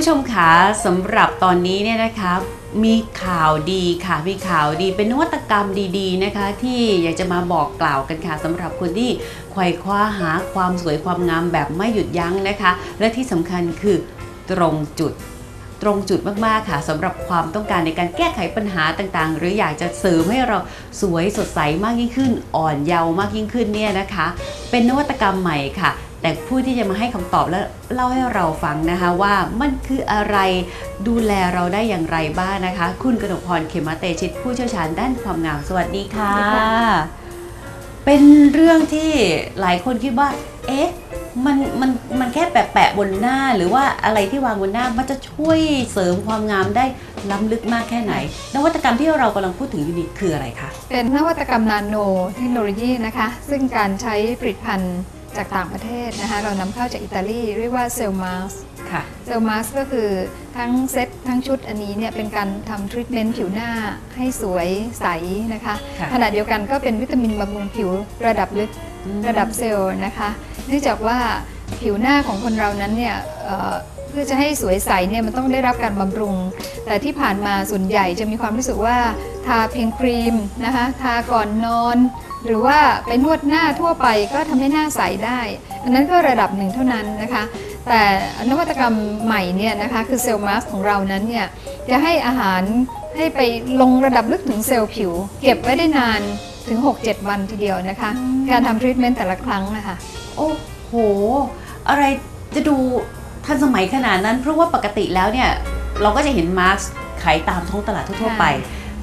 ู้ชมคะสำหรับตอนนี้เนี่ยนะคะมีข่าวดีค่ะ มีข่าวดีเป็นนวัตกรรมดีๆนะคะ ที่อยากจะมาบอกกล่าวกันค่ะสำหรับคนที่ไขว่คว้าหาความสวยความงามแบบไม่หยุดยั้งนะคะ และที่สำคัญคือตรงจุดตรงจุดมาก ๆ ค่ะสำหรับความต้องการในการแก้ไขปัญหาต่างๆ หรืออยากจะเสริมให้เราสวยสดใสมากยิ่งขึ้น อ่อนเยาว์มากยิ่งขึ้นเนี่ยนะคะ เป็นนวัตกรรมใหม่ค่ะ แต่ผู้ที่จะมาให้คำตอบและเล่าให้เราฟังนะคะว่ามันคืออะไรดูแลเราได้อย่างไรบ้างนะคะ คุณกนกพรเขมเตชิตผู้เชี่ยวชาญด้านความงามสวัสดีค่ะสวัสดีค่ะเป็นเรื่องที่หลายคนคิดว่า เอ๊ะมันมันมันแค่แปะแปะๆบนหน้าหรือว่าอะไรที่วางบนหน้ามันจะช่วยเสริมความงามได้ล้ำลึกมากแค่ไหน นวัตกรรมที่เรากำลังพูดถึงอยู่นี้คืออะไรคะ เป็นนวัตกรรมนาโนเทคโนโลยีนะคะ ซึ่งการใช้ผลิตภัณฑ์ จากต่างประเทศนะคะเรานำเข้าจากอิตาลีเรียกว่าเซลมาสค่ะเซลมาสก็คือทั้งเซตทั้งชุดอันนี้เนี่ยเป็นการทำทรีทเมนต์ผิวหน้าให้สวยใสนะคะค่ะ ขณะเดียวกันก็เป็นวิตามินบำรุงผิวระดับลึก ระดับเซลล์นะคะ เนื่องจากว่าผิวหน้าของคนเรานั้นเนี่ยเอ่อเพื่อจะให้สวยใสเนี่ยมันต้องได้รับการบำรุง แต่ที่ผ่านมาส่วนใหญ่จะมีความรู้สึกว่าทาเพียงครีมนะคะ ทาก่อนนอน หรือว่าไปนวดหน้าทั่วไปก็ทำให้หน้าใสได้ อันนั้นก็ระดับหนึ่งเท่านั้นนะคะ แต่นวัตกรรมใหม่เนี่ยนะคะคือเซลล์มาสของเรานั้นเนี่ยจะให้อาหารให้ไปลงระดับลึกถึงเซลล์ผิว เก็บไว้ได้นานถึง 6-7 วันทีเดียวนะคะ การทำทรีทเมนต์แต่ละครั้งนะคะโอ้โห อะไรจะดูทันสมัยขนาดนั้น เพราะว่าปกติแล้วเนี่ย เราก็จะเห็นมาร์คขายตามท้องตลาดทั่วๆไป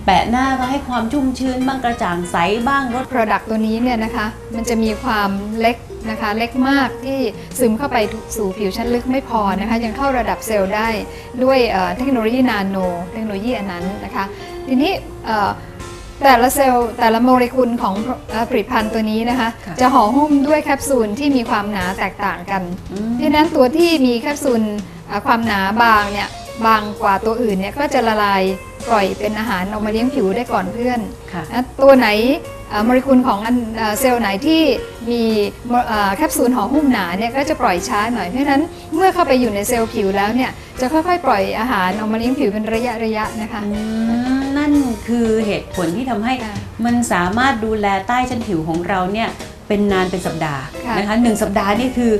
แปะหน้าก็ให้ความชุ่มชื้นบ้างกระจ่างใสบ้างลด Product ตัวนี้เนี่ยนะคะ มันจะมีความเล็กนะคะ เล็กมากที่ซึมเข้าไปสู่ผิวชั้นลึกไม่พอนะคะ ยังเข้าระดับเซลล์ได้ด้วยเอ่อเทคโนโลยีนาโน เทคโนโลยีอันนั้นนะคะ ทีนี้เอ่อแต่ละเซลล์แต่ละโมเลกุลของเอ่อผลิตภัณฑ์ตัวนี้นะคะค่ะจะห่อหุ้มด้วยแคปซูลที่มีความหนาแตกต่างกันอืมเพราะฉะนั้นตัวที่มีแคปซูลเอ่อความหนาบางเนี่ยบางกว่าตัวอื่นเนี่ยก็จะละลาย ปล่อยเป็นอาหารออกมาเลี้ยงผิวได้ก่อนเพื่อนค่ะ นะตัวไหนเอ่อโมเลกุลของอันเอ่อเซลล์ไหนที่มีโมเอ่อแคปซูลห่อหุ้มหนาเนี่ยก็จะปล่อยช้าหน่อยเพราะฉะนั้นเมื่อเข้าไปอยู่ในเซลล์ผิวแล้วเนี่ยจะค่อยๆ ปล่อยอาหารออกมาเลี้ยงผิวเป็นระยะระยะๆนะคะ อืมนั่นคือเหตุผลที่ทำให้ค่ะมันสามารถดูแลใต้ชั้นผิวของเราเนี่ยเป็นนานเป็นสัปดาห์ค่ะ นะคะหนึ่งสัปดาห์นี่คือ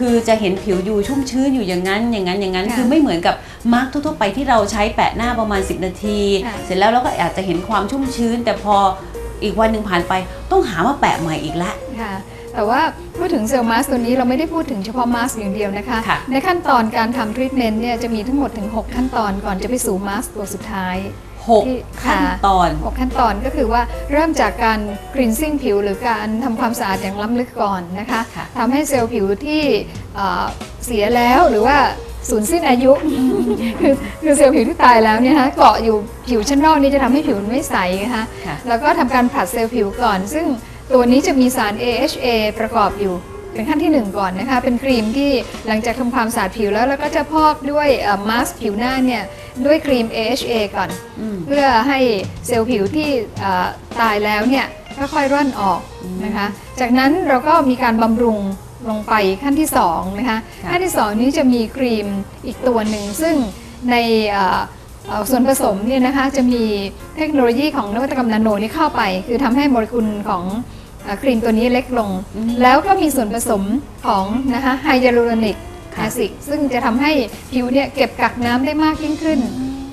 คือจะเห็นผิวอยู่ชุ่มชื้นอยู่อย่างนั้นอย่างนั้นอย่างนั้น ค่ะคือไม่เหมือนกับมาร์กทั่วๆไปที่เราใช้แปะหน้าประมาณ 10 นาที ค่ะ เสร็จแล้วเราก็อาจจะเห็นความชุ่มชื้น แต่พออีกวันหนึ่งผ่านไป ต้องหามาแปะใหม่อีกละ ค่ะแต่ว่าพูดถึงเซลล์มาสตัวนี้เราไม่ได้พูดถึงเฉพาะมาสอย่างเดียวนะคะ ค่ะ ในขั้นตอนการทำทรีทเมนต์เนี่ยจะมีทั้งหมดถึง 6 ขั้นตอนก่อนจะไปสู่มาสตัวสุดท้าย หกที่ขั้นค่ะตอน 6 ขั้นตอนก็คือว่าเริ่มจากการ cleansing ผิว หรือการทำความสะอาดอย่างล้ำลึกก่อนนะคะค่ะทำให้เซลล์ผิวที่เอ่อเสียแล้วหรือว่าสูญสิ้นอายุ คือคือเซลล์ผิวที่ตายแล้วเนี่ยนะคะเกาะอยู่ผิวชั้นนอกนี้จะทำให้ผิวมันไม่ใสนะคะค่ะแล้วก็ทำการผลัดเซลล์ผิวก่อน ซึ่งตัวนี้จะมีสาร AHA ประกอบอยู่ เป็นขั้นที่1ก่อนนะคะ เป็นครีมที่หลังจากทำความสะอาดผิวแล้วแล้วก็จะพอกด้วยมาสก์ผิวหน้าเนี่ยด้วยครีม AHA ก่อนอืมเพื่อให้เซลล์ผิวที่เอ่อตายแล้วเนี่ยค่อยๆร่อนออกนะคะ จากนั้นเราก็มีการบำรุงลงไปขั้นที่2นะคะค่ะขั้นที่ 2 นี้จะมีครีมอีกตัวหนึ่ง ซึ่งในเอ่อเอ่อส่วนผสมเนี่ยนะคะจะมีเทคโนโลยีของนวัตกรรมนาโนนี้เข้าไป คือทำให้โมเลกุลของเอ่อ ครีมตัวนี้เล็กลงอืมแล้วก็มีส่วนผสมของนะคะไฮยาลูรอนิกค่ะแอซิดซึ่งจะทำให้ผิวเนี่ยเก็บกักน้ำได้มากยิ่งขึ้น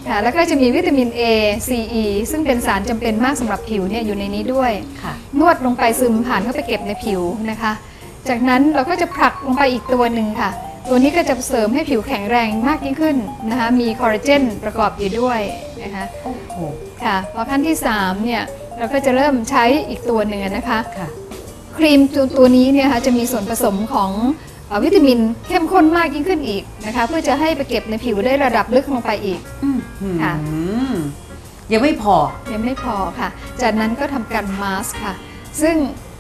ค่ะแล้วก็จะมีวิตามิน A C E ซึ่งเป็นสารจำเป็นมากสำหรับผิวเนี่ยอยู่ในนี้ด้วยค่ะนวดลงไปซึมผ่านเข้าไปเก็บในผิวนะคะ จากนั้นเราก็จะผลักลงไปอีกตัวหนึ่งค่ะ ตัวนี้ก็จะเสริมให้ผิวแข็งแรงมากยิ่งขึ้นนะคะมีคอลลาเจนประกอบอยู่ด้วยนะคะโอ้โหค่ะพอขั้นที่3เนี่ย เราก็จะเริ่มใช้อีกตัวหนึ่งนะคะค่ะครีมตัวตัวนี้เนี่ยค่ะจะมีส่วนผสมของเอ่อวิตามินเข้มข้นมากยิ่งขึ้นอีกนะคะ เพื่อจะให้ไปเก็บในผิวได้ระดับลึกลงไปอีกอืมค่ะยังไม่พอ ยังไม่พอค่ะ จากนั้นก็ทำการมาสค่ะ ซึ่ง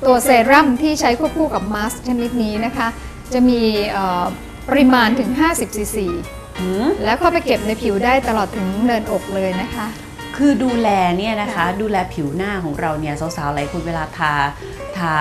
ตัวเซรั่มที่ใช้ควบคู่กับมาสชนิดนี้นะคะ จะมีเอ่อปริมาณถึง 50ซีซีหืมแล้วก็ไปเก็บในผิวได้ตลอดถึงเนินอกเลยนะคะ คือดูแลเนี่ยนะคะ ดูแลผิวหน้าของเราเนี่ยสาวๆหลายคนเวลาทาทา